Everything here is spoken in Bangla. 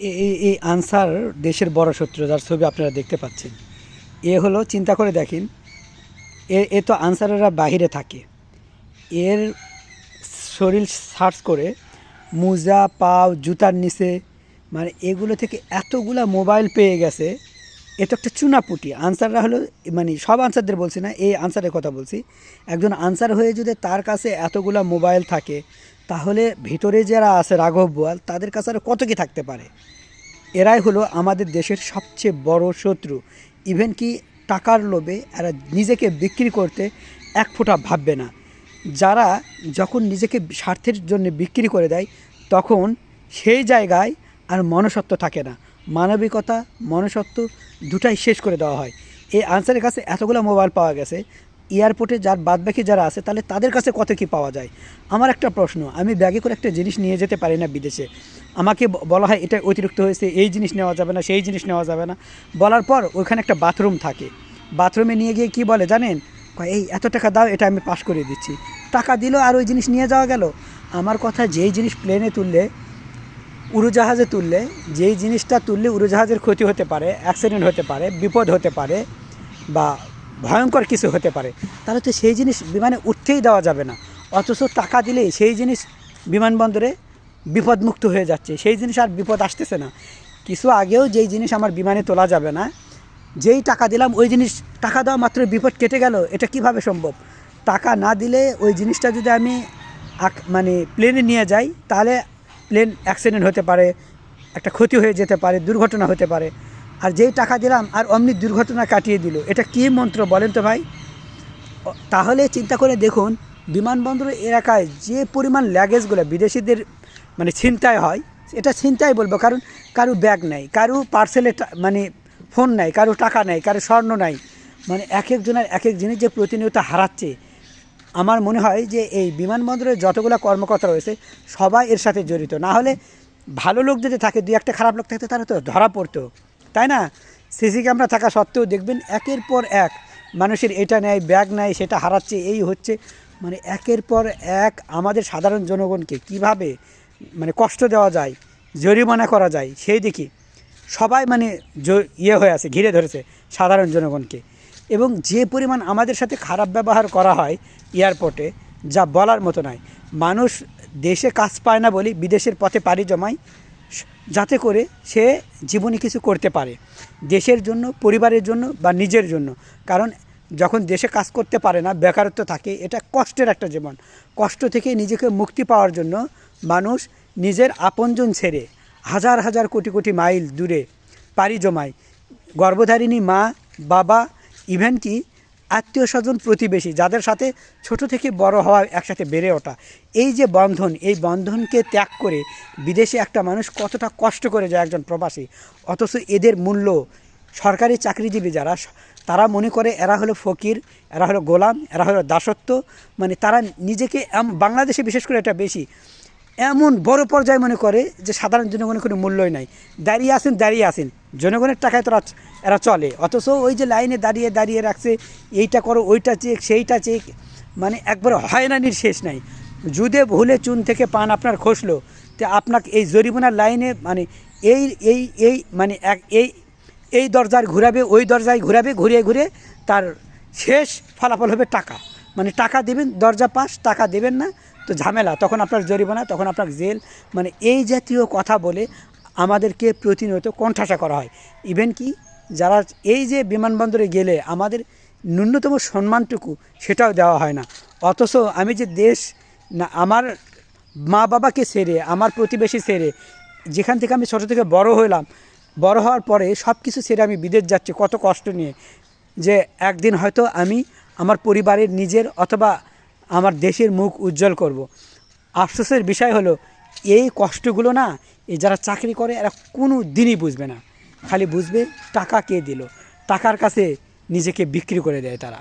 এই আনসার দেশের বড় শত্রু, যার ছবি আপনারা দেখতে পাচ্ছেন। এ হলো, চিন্তা করে দেখেন, এ এ তো আনসারেরা বাহিরে থাকে। এর শরীর সার্চ করে মোজা, পাও, জুতার নিচে মানে এগুলো থেকে এতগুলা মোবাইল পেয়ে গেছে, এ তো একটা চুনাপুটি। আনসাররা হলো মানে সব আনসারদের বলছি না, এই আনসারের কথা বলছি। একজন আনসার হয়ে যদি তার কাছে এতগুলা মোবাইল থাকে তাহলে ভিতরে যারা আছে রাঘব বোয়াল, তাদের কাছে আর কত কি থাকতে পারে? এরাই হলো আমাদের দেশের সবচেয়ে বড় শত্রু। ইভেন কি টাকার লোভে এরা নিজেকে বিক্রি করতে এক ফোঁটা ভাববে না। যারা যখন নিজেকে স্বার্থের জন্য বিক্রি করে দেয়, তখন সেই জায়গায় আর মনসত্ব থাকে না। মানবিকতা মনসত্ব দুটাই শেষ করে দেওয়া হয়। এই আনসারের কাছে এতগুলো মোবাইল পাওয়া গেছে। এয়ারপোর্টে যার বাদবাকি যারা আছে, তাহলে তাদের কাছে কত কি পাওয়া যায়? আমার একটা প্রশ্ন, আমি ব্যাগে করে একটা জিনিস নিয়ে যেতে পারি না বিদেশে। আমাকে বলা হয় এটা অতিরিক্ত হয়েছে, এই জিনিস নেওয়া যাবে না, সেই জিনিস নেওয়া যাবে না। বলার পর ওইখানে একটা বাথরুম থাকে। বাথরুমে নিয়ে গিয়ে কি বলে জানেন? এই এত টাকা দাও, এটা আমি পাশ করে দিচ্ছি। টাকা দিল আর ওই জিনিস নিয়ে যাওয়া গেল। আমার কথা যেই জিনিস প্লেনে তুললে, উড়োজাহাজে তুললে, যেই জিনিসটা তুললে উড়োজাহাজের ক্ষতি হতে পারে অ্যাক্সিডেন্ট হতে পারে, বিপদ হতে পারে, বা ভয়ঙ্কর কিছু হতে পারে। তাহলে তো সেই জিনিস বিমানে উঠতেই দেওয়া যাবে না। অথচ টাকা দিলেই সেই জিনিস বিমানবন্দরে বিপদমুক্ত হয়ে যাচ্ছে। সেই জিনিস আর বিপদ আসতেছে না। কিছু আগেও যেই জিনিস আমার বিমানে তোলা যাবে না, যেই টাকা দিলাম ওই জিনিস, টাকা দেওয়া মাত্র বিপদ কেটে গেল, এটা কীভাবে সম্ভব? টাকা না দিলে ওই জিনিসটা যদি আমি মানে প্লেনে নিয়ে যাই, তাহলে প্লেন অ্যাক্সিডেন্ট হতে পারে, একটা ক্ষতি হয়ে যেতে পারে, দুর্ঘটনা হতে পারে। আর যেই টাকা দিলাম আর অমনি দুর্ঘটনা কাটিয়ে দিল। এটা কী মন্ত্র বলেন তো ভাই? তাহলে চিন্তা করে দেখুন বিমানবন্দর এলাকায় যে পরিমাণ ল্যাগেজগুলো বিদেশিদের মানে ছিনতাই হয়, এটা ছিনতাই বলব, কারণ কারও ব্যাগ নাই, কারও পার্সেলে মানে ফোন নাই, কারও টাকা নাই, কারও স্বর্ণ নাই। মানে এক একজনের এক এক জিনিস যে প্রতিনিয়ত হারাচ্ছে। আমার মনে হয় যে এই বিমানবন্দরের যতগুলো কর্মকর্তা রয়েছে, সবাই এর সাথে জড়িত। না হলে ভালো লোক যদি থাকে, দুই একটা খারাপ লোক থাকতে তারা তো ধরা পড়তো। তাই না? সিসি ক্যামেরা থাকা সত্ত্বেও দেখবেন একের পর এক মানুষের এটা নেয় ব্যাগ নেয় সেটা হারাচ্ছে, এই হচ্ছে। মানে একের পর এক আমাদের সাধারণ জনগণকে কীভাবে মানে কষ্ট দেওয়া যায়, জরিমানা করা যায়, সেই দেখি সবাই মানে ইয়ে হয়ে আছে, ঘিরে ধরেছে সাধারণ জনগণকে। এবং যে পরিমাণ আমাদের সাথে খারাপ ব্যবহার করা হয় এয়ারপোর্টে, যা বলার মতো নয়। মানুষ দেশে কাজ পায় না বলি বিদেশের পথে পাড়ি জমায় যাতে করে সে জীবনে কিছু করতে পারে। দেশের জন্য, পরিবারের জন্য বা নিজের জন্য। কারণ যখন দেশে কাজ করতে পারে না, বেকারত্ব থাকে, এটা কষ্টের একটা জীবন। কষ্ট থেকে নিজেকে মুক্তি পাওয়ার জন্য মানুষ নিজের আপনজন ছেড়ে হাজার হাজার কোটি কোটি মাইল দূরে পাড়ি জমায়। গর্ভধারিণী মা, বাবা ইভেন কি আত্মীয় স্বজন প্রতিবেশী, যাদের সাথে ছোট থেকে বড় হওয়া একসাথে বেড়ে ওঠা। এই যে বন্ধন, এই বন্ধনকে ত্যাগ করে বিদেশে একটা মানুষ কতটা কষ্ট করে যায় একজন প্রবাসী, অথচ এদের মূল্য সরকারি চাকরিজীবী যারা, তারা মনে করে এরা হলো ফকির, এরা হলো গোলাম, এরা হলো দাসত্ব মানে তারা নিজেকে বাংলাদেশে বিশেষ করে এটা বেশি এমন বড় পর্যায়ে মনে করে যে সাধারণ জনগণের কোনো মূল্যই নাই। দাঁড়িয়ে আসেন দাঁড়িয়ে আসেন জনগণের টাকায় তোরা এরা চলে। অথচ ওই যে লাইনে দাঁড়িয়ে দাঁড়িয়ে রাখছে, এইটা করো, ওইটা চেক, সেইটা চেক মানে একবার হয়রানির শেষ নাই। যুদে ভুলে চুন থেকে পান আপনার খসলো। তো আপনাকে এই জরিমানার লাইনে মানে এই এই এই মানে এক, এই এই দরজার ঘুরাবে, ওই দরজায় ঘুরাবে, ঘুরিয়ে ঘুরে তার শেষ ফলাফল হবে টাকা। মানে টাকা দেবেন, দরজা পাস, টাকা দেবেন না, তো ঝামেলা। তখন আপনার জরিমানা, তখন আপনার জেল। মানে এই জাতীয় কথা বলে আমাদেরকে প্রতিনিয়ত কণ্ঠাসা করা হয়। ইভেন কি, যারা এই যে বিমানবন্দরে গেলে আমাদের ন্যূনতম সম্মানটুকু সেটাও দেওয়া হয় না। অথচ আমি যে দেশ, না, আমার মা বাবাকে সেরে আমার প্রতিবেশী সেরে যেখান থেকে আমি ছোটো থেকে বড় হলাম বড় হওয়ার পরে সব কিছু ছেড়ে আমি বিদেশ যাচ্ছি, কত কষ্ট নিয়ে। যে একদিন হয়তো আমি আমার পরিবারের নিজের অথবা আমার দেশের মুখ উজ্জ্বল করব। আফসোসের বিষয় হলো, এই কষ্টগুলো না, এই যারা চাকরি করে, এরা কোনো দিনই বুঝবে না। খালি বুঝবে টাকা কে দিল। টাকার কাছে নিজেকে বিক্রি করে দেয় তারা।